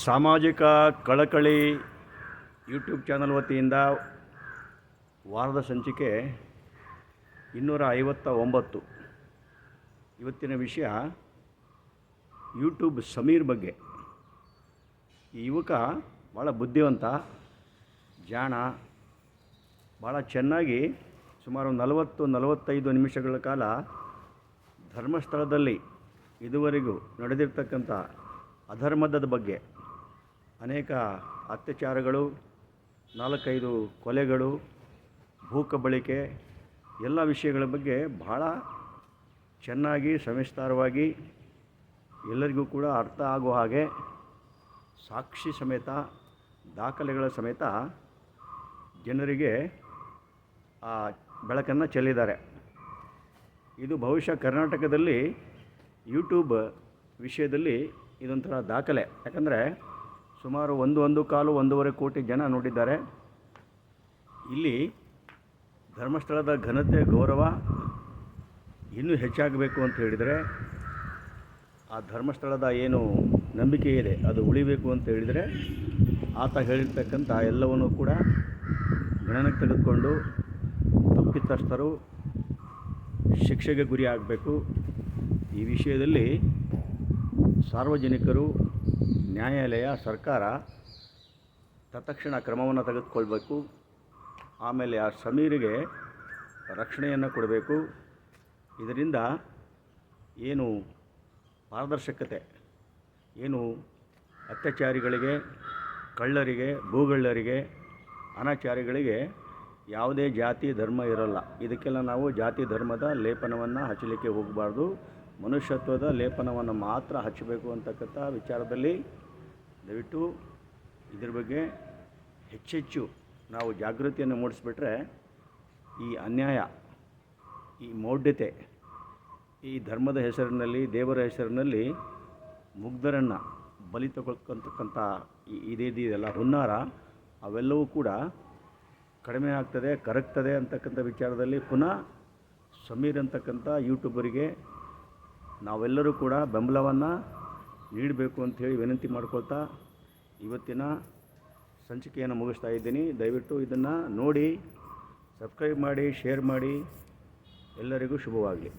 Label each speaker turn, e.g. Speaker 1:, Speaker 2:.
Speaker 1: ಸಾಮಾಜಿಕ ಕಳಕಳಿ YouTube channel ವತಿಯಿಂದ ವಾರದ ಸಂಚಿಕೆ ಇನ್ನೂರ ಐವತ್ತ ಒಂಬತ್ತು. ಇವತ್ತಿನ ವಿಷಯ ಯೂಟ್ಯೂಬ್ ಸಮೀರ್ ಬಗ್ಗೆ. ಈ ಯುವಕ ಭಾಳ ಬುದ್ಧಿವಂತ, ಜಾಣ ಭಾಳ ಚೆನ್ನಾಗಿ ಸುಮಾರು ನಲವತ್ತು, ನಲವತ್ತೈದು ನಿಮಿಷಗಳ ಕಾಲ ಧರ್ಮಸ್ಥಳದಲ್ಲಿ ಇದುವರೆಗೂ ನಡೆದಿರ್ತಕ್ಕಂಥ ಅಧರ್ಮದ ಬಗ್ಗೆ. ಅನೇಕ ಅತ್ಯಾಚಾರಗಳು, ನಾಲ್ಕೈದು ಕೊಲೆಗಳು, ಭೂಕಬಳಿಕೆ, ಎಲ್ಲ ವಿಷಯಗಳ ಬಗ್ಗೆ ಬಹಳ ಚೆನ್ನಾಗಿ, ಸವಿಸ್ತಾರವಾಗಿ ಎಲ್ಲರಿಗೂ ಕೂಡ ಅರ್ಥ ಆಗುವ ಹಾಗೆ ಸಾಕ್ಷಿ ಸಮೇತ, ದಾಖಲೆಗಳ ಸಮೇತ ಜನರಿಗೆ ಆ ಬೆಳಕನ್ನು ಚೆಲ್ಲಿದ್ದಾರೆ. ಇದು ಬಹುಶಃ ಕರ್ನಾಟಕದಲ್ಲಿ ಯೂಟ್ಯೂಬ್ ವಿಷಯದಲ್ಲಿ ಇದೊಂಥರ ದಾಖಲೆ. ಯಾಕಂದರೆ ಸುಮಾರು ಒಂದು ಒಂದು ಕಾಲು, ಒಂದೂವರೆ ಕೋಟಿ ಜನ ನೋಡಿದ್ದಾರೆ. ಇಲ್ಲಿ ಧರ್ಮಸ್ಥಳದ ಘನತೆ, ಗೌರವ ಇನ್ನೂ ಹೆಚ್ಚಾಗಬೇಕು ಅಂತ ಹೇಳಿದರೆ ಆ ಧರ್ಮಸ್ಥಳದ ಏನು ನಂಬಿಕೆ ಇದೆ, ಅದು ಉಳಿಬೇಕು ಅಂತ ಹೇಳಿದರೆ ಆತ ಹೇಳಿರ್ತಕ್ಕಂಥ ಎಲ್ಲವನ್ನೂ ಕೂಡ ಗಣನೆಗೆ ತೆಗೆದುಕೊಂಡು ತಪ್ಪಿತಸ್ಥರು ಶಿಕ್ಷೆಗೆ ಗುರಿ ಆಗಬೇಕು. ಈ ವಿಷಯದಲ್ಲಿ ಸಾರ್ವಜನಿಕರು, ನ್ಯಾಯಾಲಯ, ಸರ್ಕಾರ ತತ್ಕ್ಷಣ ಕ್ರಮವನ್ನು ತೆಗೆದುಕೊಳ್ಬೇಕು. ಆಮೇಲೆ ಆ ಸಮೀರಿಗೆ ರಕ್ಷಣೆಯನ್ನು ಕೊಡಬೇಕು. ಇದರಿಂದ ಏನು ಪಾರದರ್ಶಕತೆ, ಏನು ಅತ್ಯಾಚಾರಿಗಳಿಗೆ, ಕಳ್ಳರಿಗೆ, ಭೂಗಳ್ಳರಿಗೆ, ಅನಾಚಾರಿಗಳಿಗೆ ಯಾವುದೇ ಜಾತಿ, ಧರ್ಮ ಇರಲ್ಲ. ಇದಕ್ಕೆಲ್ಲ ನಾವು ಜಾತಿ, ಧರ್ಮದ ಲೇಪನವನ್ನು ಹಚ್ಚಲಿಕ್ಕೆ ಹೋಗಬಾರ್ದು. ಮನುಷ್ಯತ್ವದ ಲೇಪನವನ್ನು ಮಾತ್ರ ಹಚ್ಚಬೇಕು ಅಂತಕ್ಕಂಥ ವಿಚಾರದಲ್ಲಿ ದಯವಿಟ್ಟು ಇದ್ರ ಬಗ್ಗೆ ಹೆಚ್ಚೆಚ್ಚು ನಾವು ಜಾಗೃತಿಯನ್ನು ಮೂಡಿಸ್ಬಿಟ್ರೆ ಈ ಅನ್ಯಾಯ, ಈ ಮೌಢ್ಯತೆ, ಈ ಧರ್ಮದ ಹೆಸರಿನಲ್ಲಿ, ದೇವರ ಹೆಸರಿನಲ್ಲಿ ಮುಗ್ಧರನ್ನು ಬಲಿ ತಗೊಳ್ತಕ್ಕಂಥ ಈ ಇದೇದಿದೆಯಲ್ಲ ಹುನ್ನಾರ, ಅವೆಲ್ಲವೂ ಕೂಡ ಕಡಿಮೆ ಆಗ್ತದೆ, ಕರಗ್ತದೆ ಅಂತಕ್ಕಂಥ ವಿಚಾರದಲ್ಲಿ ಪುನಃ ಸಮೀರ್ ಅಂತಕ್ಕಂಥ ಯೂಟ್ಯೂಬರಿಗೆ ನಾವೆಲ್ಲರೂ ಕೂಡ ಬೆಂಬಲವನ್ನು ನೀಡಬೇಕು ಅಂಥೇಳಿ ವಿನಂತಿ ಮಾಡ್ಕೊಳ್ತಾ ಇವತ್ತಿನ ಸಂಚಿಕೆಯನ್ನು ಮುಗಿಸ್ತಾ ಇದ್ದೀನಿ. ದಯವಿಟ್ಟು ಇದನ್ನು ನೋಡಿ ಸಬ್ಸ್ಕ್ರೈಬ್ ಮಾಡಿ ಶೇರ್ ಮಾಡಿ. ಎಲ್ಲರಿಗೂ ಶುಭವಾಗಲಿ.